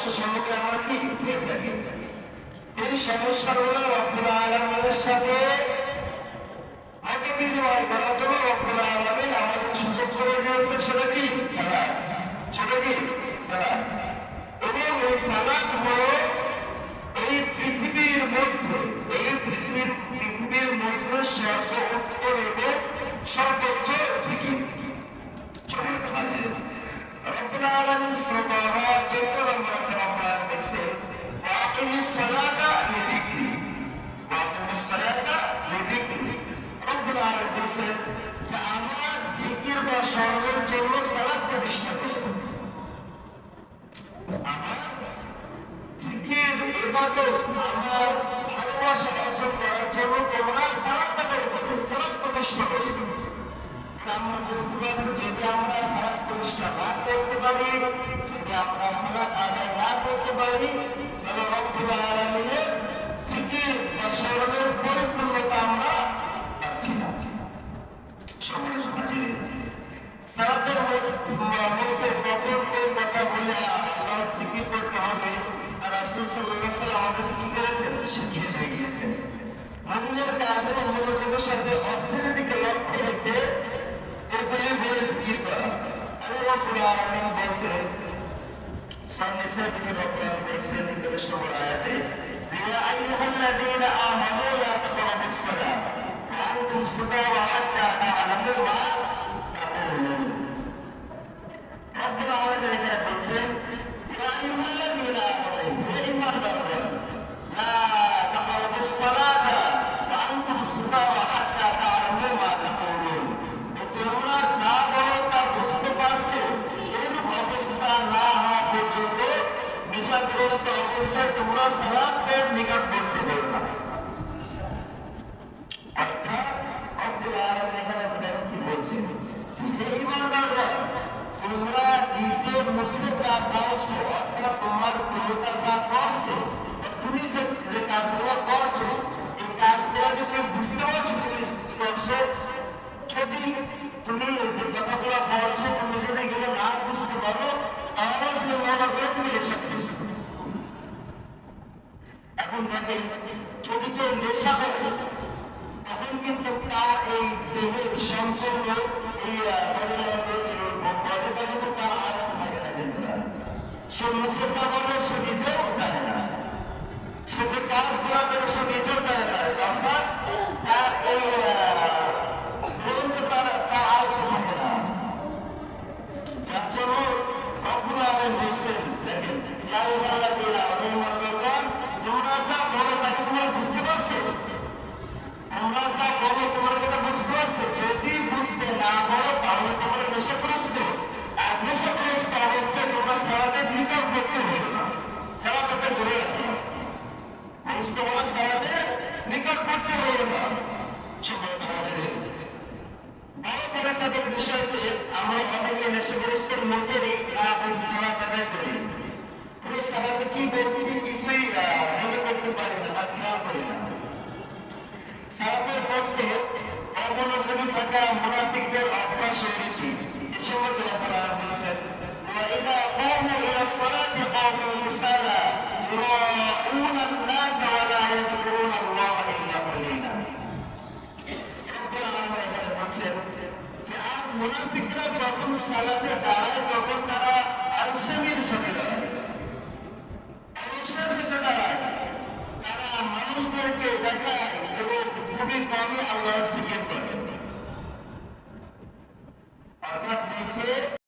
সমস্যা সম্পর্কে আমরা কি? ঠিক থাকি এই সমস্যাগুলো রব্বুল আলমের সাথে আগে বিনিময় করার জন্য রব্বুল আলমিন আমাদের সুযোগ করে দিয়েছেন সেটা কি? সেটা কি? এবং এই সালাদ হল এই পৃথিবীর মধ্যে, এই পৃথিবীর পৃথিবীর মধ্যে সর্ব সর্বোচ্চ জিকির। রব্বুল শ্রোতা বলছেন যে আমরা জিকির বা স্মরণের জন্য সালাদ প্রতিষ্ঠা করব আমার জিকির, ইবাদত, আমার ভালোবাসা অর্জন করার জন্য তোমরা সালাদ আদায় সালাদ প্রতিষ্ঠা করবে আমরা বুঝতে পারছি, যদি আমরা সালাদ প্রতিষ্ঠা না করতে পারি, যদি আমরা সালাদ আদায় না করতে পারি, তাহলে রব্বুল আলমিনের করেছেন শিখিয়ে দিয়ে গিয়েছেন মুমিনের মনোযোগের সাথে অর্থের দিকে লক্ষ্য রেখে এরপরে বলে জিকির করা আল্লাহ রাব্বুল আলামিন সামনে সাথে রব্বুল আলামিন বলছেন 30 নম্বর আয়াতে যে আইয়ুহাল্লাযীনা আমানু লা তাকরাবুস সালাহ ওয়া আনতুম সুকারা হাত্তা তা'লামু মা তাকুলুন রব্বুল আলামিন এখানে বলছেন আইয়ুহাল্লাযীনা আমানু হে ঈমানদাররা লা ওয়া আনতুম সুকারা হাত্তা তা'লামু তোমরা নিজের মধ্যে যা পাওছো তোমার প্রভুতা যা করছে তুমি যে যে কাজগুলো করছ, এই কাজগুলো যদি বুঝতে পারছ তুমি করছ যদি তুমি যে কথাগুলো বলছো, তুমি যদি এগুলো না বুঝতে পারো, তাহলে তুমি মনে করো তুমি কিছু এখন দেখেন যদি কেউ নেশা করছে, তখন কিন্তু তার এই দেহের সম্পূর্ণ এই বডিটা কিন্তু তার আর থাকে না কিন্তু। সে মুখে বলে, সে নিজেও সে যে কাজ করে সে নিজেও জানে না। অর্থাৎ তার এই তার তার থাকে না। যার জন্য রব্বুল আলামিন বলছেন দেখেন ইয়া আইয়ুহাল্লাযীনা আমানু তোমরা যা বলো তাকে তোমরা বুঝতে পারছ? যদি বুঝতে না পারো, তাহলে তোমরা নেশাগ্রস্ত আর নেশাগ্রস্ত অবস্থায় তোমরা সারাতে নিকট করতে হবে। আমরা অনেকে নেশাগ্রস্তের মধ্যে সালাত আদায় করি পুরো সালাতে কি বলছি কিছুই আহ, মনে করতে পারি না বা খেয়াল করি না সালাতের মধ্যে অমনোযোগী থাকা মুনাফিকদের অভ্যাস রয়েছে এ সম্পর্কে আপনারা বলছেন وإذا قاموا إلى الصلاة قاموا كسالى يراءون الناس ولا يذكرون الله إلا قليلا রব্বুল আলামিন এখানে বলছেন যে আজ মুনাফিকরা যখন সালাতে দাঁড়ায়, তখন তারা আলসামির সাথে দাঁড়ায় মানুষের সাথে দাঁড়ায়, তারা মানুষদেরকে দেখায় এবং খুবই